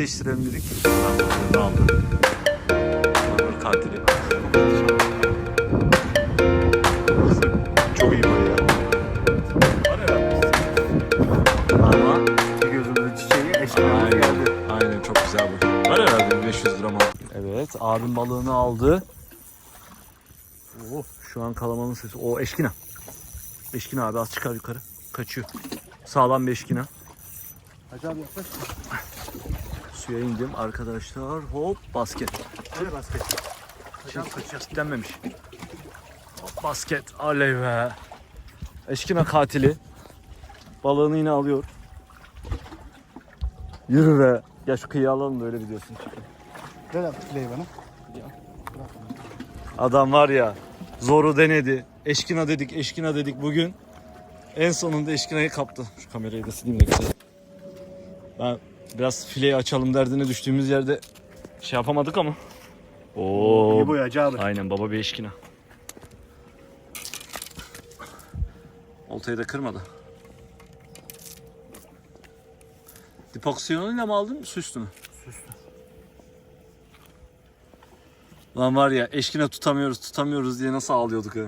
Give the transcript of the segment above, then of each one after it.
değiştirelim dedik. Adam aldı. Mırmır katili. Çok iyi boy ya. Var. Ama gözümüzün çiçeği eşkıyalar aynen, geldi. aynen çok güzel boy. Var herhalde bir 500 gram aldı. Evet abim balığını aldı. Oh, şu an kalamanın sesi. O eşkina. Eşkina abi az çıkar yukarı. Kaçıyor. Sağlam bir eşkina. Hacı abi yaklaş. Suya indim arkadaşlar. Hop basket. Nereye basket? Hocam Kitlenmemiş. Hop, basket. Aley be. Eşkina katili. Balığını yine alıyor. Yürü be. Ya şu kıyı alalım da öyle çekelim. Ver abi fileyi bana. Adam var ya zoru denedi. Eşkina dedik, eşkina dedik bugün. En sonunda eşkinayı kaptı. Şu kamerayı da sileyim de güzel. Ben biraz fileyi açalım derdine düştüğümüz yerde şey yapamadık ama. Oo. İyi boy Hacı abi. Aynen baba bir eşkina. Oltayı da kırmadı. Dipoksiyonuyla mı aldın su üstü mü? Süslü. Lan var ya eşkine tutamıyoruz tutamıyoruz diye nasıl ağlıyorduk ha.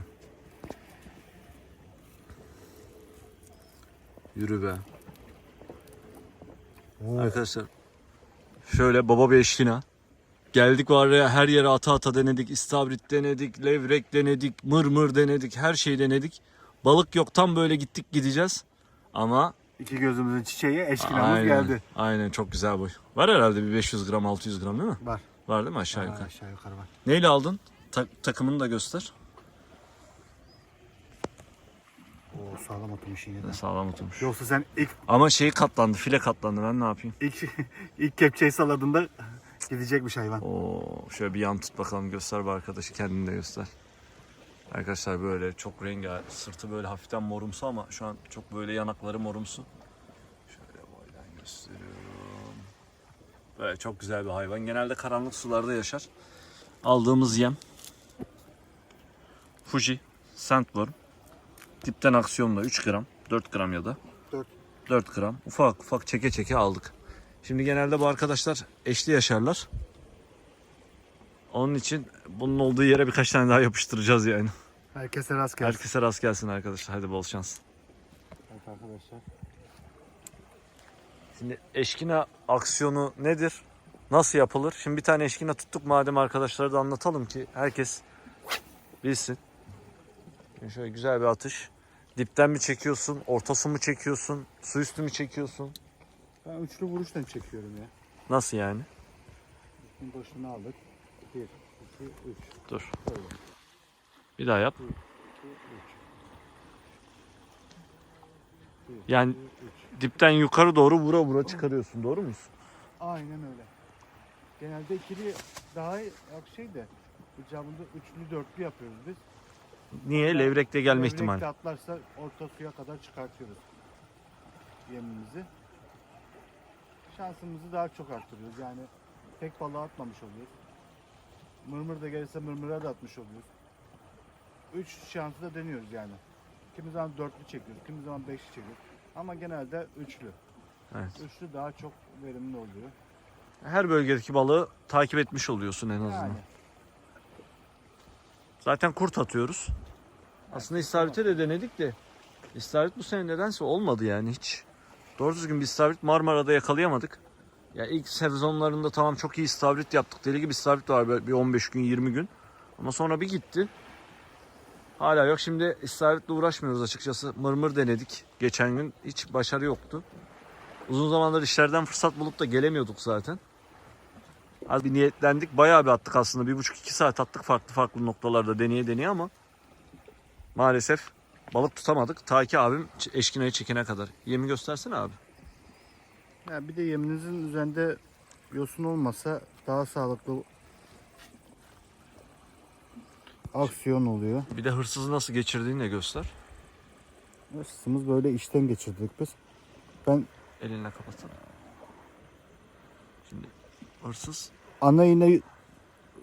Yürü be. Arkadaşlar şöyle baba bir eşkina. Geldik var ya her yere ata ata denedik. İstavrit denedik, levrek denedik, mırmır denedik, her şeyi denedik. Balık yok tam böyle gittik gideceğiz. Ama İki gözümüzün çiçeği eşkinamız aynen, geldi. aynen çok güzel boy. Var herhalde bir 500 gram 600 gram değil mi? Var. Var değil mi aşağı Ha, yukarı? aşağı yukarı var. Neyle aldın? Ta- takımını da göster. Oo sağlam oturmuş yine sağlam oturmuş. Yoksa sen ilk Ama şeyi katlandı, file katlandı. Ben ne yapayım? ilk ilk kepçeyi saladığında gidecekmiş hayvan. Oo, şöyle bir yan tut bakalım göster bu arkadaşı kendini de göster. Arkadaşlar böyle çok rengarenk, sırtı böyle hafiften morumsu ama şu an çok böyle yanakları morumsu. Şöyle boydan gösteriyorum. Böyle çok güzel bir hayvan. Genelde karanlık sularda yaşar. Aldığımız yem Fuji Sandworm. Dipten aksiyonla 3 gram, 4 gram ya da Dört. 4 gram. Ufak ufak çeke çeke aldık. Şimdi genelde bu arkadaşlar eşli yaşarlar. Onun için bunun olduğu yere birkaç tane daha yapıştıracağız yani. Herkese rast gelsin. Herkese rast gelsin arkadaşlar. Hadi bol şans. Evet arkadaşlar. Şimdi eşkina aksiyonu nedir? Nasıl yapılır? Şimdi bir tane eşkina tuttuk madem arkadaşlara da anlatalım ki herkes bilsin. Şimdi şöyle güzel bir atış. Dipten mi çekiyorsun? Ortası mı çekiyorsun? Su üstü mü çekiyorsun? Ben üçlü vuruştan çekiyorum ya. Nasıl yani? Şimdi başını aldık. Bir, iki, üç. Dur. Böyle. Bir daha yap. İki, üç. Bir, Yani iki, üç. dipten yukarı doğru vura vura çıkarıyorsun. Doğru mu? Aynen öyle. Genelde ikili daha şey de icabında üçlü dörtlü yapıyoruz biz. Niye? Levrekte gelme Levrekte ihtimali. atlarsa orta suya kadar çıkartıyoruz yemimizi. Şansımızı daha çok arttırıyoruz. Yani tek balığa atmamış oluyoruz. Mırmır da gelirse mırmıra da atmış oluyoruz. Üç şansı da deniyoruz yani. Kimi zaman dörtlü çekiyoruz, kimi zaman beşli çekiyoruz. Ama genelde üçlü. Evet. Üçlü daha çok verimli oluyor. Her bölgedeki balığı takip etmiş oluyorsun en azından. Yani. Zaten kurt atıyoruz. Aslında istavrite de denedik de istavrit bu sene nedense olmadı yani hiç. Doğru düzgün bir istavrit Marmara'da yakalayamadık. Ya ilk sezonlarında tamam çok iyi istavrit yaptık. Deli gibi istavrit var bir 15 gün 20 gün. Ama sonra bir gitti. Hala yok. Şimdi istavritle uğraşmıyoruz açıkçası. Mırmır denedik. Geçen gün hiç başarı yoktu. Uzun zamandır işlerden fırsat bulup da gelemiyorduk zaten. Az bir niyetlendik. Bayağı bir attık aslında. Bir buçuk iki saat attık farklı farklı noktalarda deneye deneye ama maalesef balık tutamadık. Ta ki abim eşkinayı çekene kadar. Yemi göstersene abi. Ya bir de yeminizin üzerinde yosun olmasa daha sağlıklı aksiyon oluyor. Bir de hırsızı nasıl geçirdiğini de göster. Hırsımız böyle işten geçirdik biz. Ben Elinle kapatsana. Şimdi hırsız ana iğne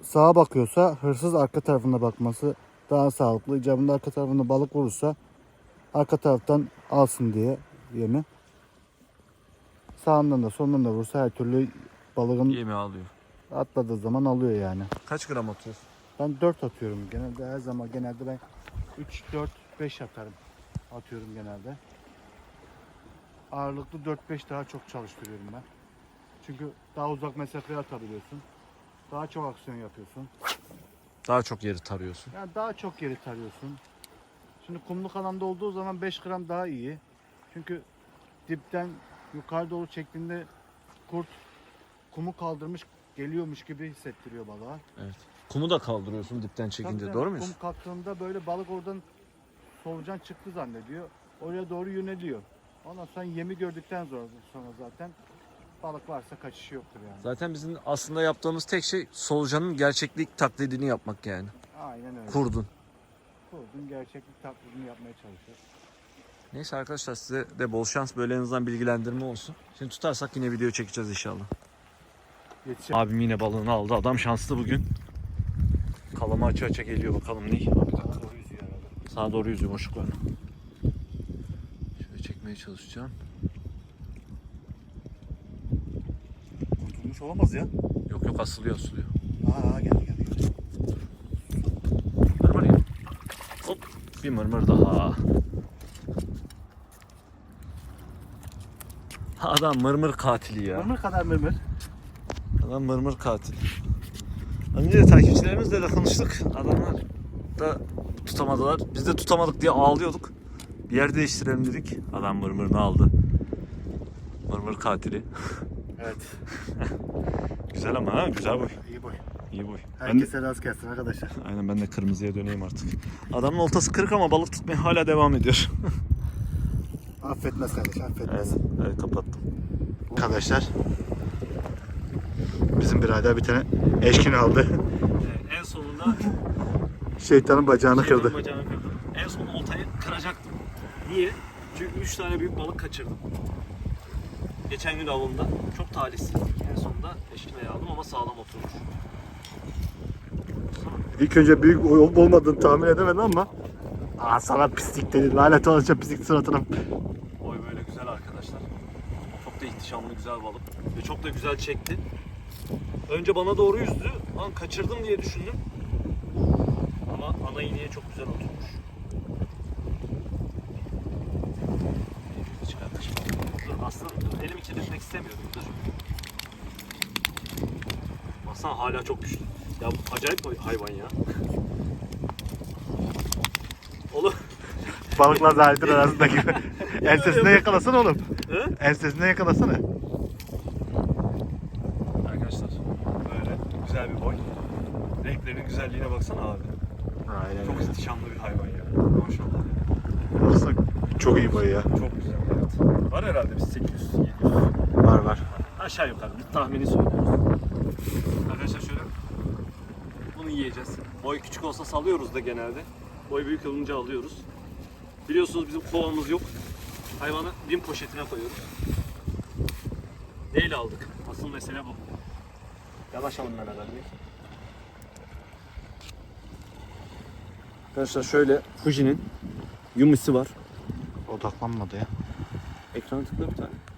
sağa bakıyorsa hırsız arka tarafına bakması daha sağlıklı. İcabında arka tarafında balık vurursa arka taraftan alsın diye yemi. Sağından da solundan da vursa her türlü balığın Yemi alıyor. atladığı zaman alıyor yani. Kaç gram atıyorsun? Ben 4 atıyorum genelde her zaman genelde ben 3 4 5 atarım. Atıyorum genelde. Ağırlıklı 4 5 daha çok çalıştırıyorum ben. Çünkü daha uzak mesafeye atabiliyorsun. Daha çok aksiyon yapıyorsun. Daha çok yeri tarıyorsun. Yani daha çok yeri tarıyorsun. Şimdi kumluk alanda olduğu zaman 5 gram daha iyi. Çünkü dipten yukarı doğru çektiğinde kurt kumu kaldırmış geliyormuş gibi hissettiriyor balığa. Evet. Kumu da kaldırıyorsun dipten çekince Tabii doğru muyuz? Kum kalktığında böyle balık oradan solucan çıktı zannediyor. Oraya doğru yöneliyor. Ondan sonra yemi gördükten sonra zaten balık varsa kaçışı yoktur yani. Zaten bizim aslında yaptığımız tek şey solucanın gerçeklik taklidini yapmak yani. Aynen öyle. Kurdun. Kurdun gerçeklik taklidini yapmaya çalışıyor. Neyse arkadaşlar size de bol şans böyle en azından bilgilendirme olsun. Şimdi tutarsak yine video çekeceğiz inşallah. Yetişe Abim yine balığını aldı. Adam şanslı bugün. Kalama açı açı geliyor bakalım ne? doğru yüzüyor herhalde. Sağa doğru yüzüyor boşluklarına. Şöyle çekmeye çalışacağım. Kurtulmuş olamaz ya. Yok yok asılıyor asılıyor. Aa geldi geldi. geldi. Mırmır ya. Hop bir mırmır daha. Adam mırmır katili ya. Mırmır kadar mırmır. Adam mırmır katil. Önce de takipçilerimizle de konuştuk. Adamlar da tutamadılar. Biz de tutamadık diye ağlıyorduk. Bir yer değiştirelim dedik. Adam mırmırını aldı. Mırmır katili. Evet. Güzel ama ha güzel boy. İyi boy. İyi boy. Ben Herkese rast gelsin arkadaşlar. aynen ben de kırmızıya döneyim artık. Adamın oltası kırık ama balık tutmaya hala devam ediyor. Affetmez kardeş affetmez. Aynen. Evet kapattım. Arkadaşlar bizim birader bir tane eşkin aldı. en sonunda Şeytanın bacağını Şeytanın kırdı. bacağını kırdım. En son oltayı kıracaktım. Niye? Çünkü 3 tane büyük balık kaçırdım. Geçen gün avımda. Çok talihsiz. En sonunda eşkinayı aldım ama sağlam oturmuş. İlk önce büyük olup olmadığını tahmin edemedim ama Aa sana pislik dedi. Lanet olacak pislik suratına. Boy böyle güzel arkadaşlar. Çok da ihtişamlı güzel balık. Ve çok da güzel çekti. Önce bana doğru yüzdü. Lan kaçırdım diye düşündüm. Ama ana iğneye çok güzel oturmuş. Hiç yaklaşmadım. Dur aslında dur, elimi kirletmek istemiyorum. Dur. Baksana hala çok güçlü. Ya bu acayip bir hayvan ya. Oğlum. Balıkla zahidin arasındaki. Ensesine yakalasana oğlum. He? Ensesine yakalasana. Arkadaşlar böyle güzel bir boy. Renklerin güzelliğine baksana abi. Aynen Çok ihtişamlı bir hayvan ya. Maşallah. Baksana çok iyi boy ya. Çok güzel evet. Var herhalde biz 800 700. Var var. Aşağı yukarı bir tahmini söylüyoruz. Arkadaşlar şöyle bunu yiyeceğiz. Boy küçük olsa salıyoruz da genelde. Boy büyük olunca alıyoruz. Biliyorsunuz bizim kovamız yok. Hayvanı bin poşetine koyuyoruz. Neyle aldık? Asıl mesele bu. Yavaş alın Mehmet Bey. Arkadaşlar şöyle Fuji'nin Yumi'si var. Odaklanmadı ya. Ekrana tıkla bir tane.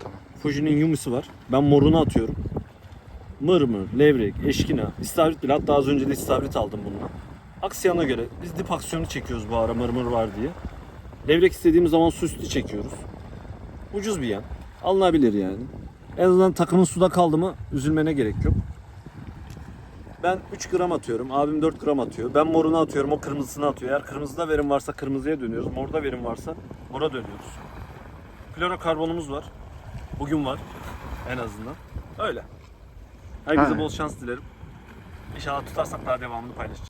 Tamam. Fuji'nin Yumi'si var. Ben morunu atıyorum. Mırmır, levrek, eşkina, istavrit bile. Hatta az önce de istavrit aldım bununla. Aksiyona göre biz dip aksiyonu çekiyoruz bu ara mırmır var diye. Levrek istediğimiz zaman su üstü çekiyoruz. Ucuz bir yan. Alınabilir yani. En azından takımın suda kaldı mı üzülmene gerek yok. Ben 3 gram atıyorum. Abim 4 gram atıyor. Ben morunu atıyorum. O kırmızısını atıyor. Eğer kırmızıda verim varsa kırmızıya dönüyoruz. Morda verim varsa mora dönüyoruz. Klorokarbonumuz var. Bugün var. En azından. Öyle. Herkese bol şans dilerim. İnşallah tutarsak daha devamını paylaşacağız.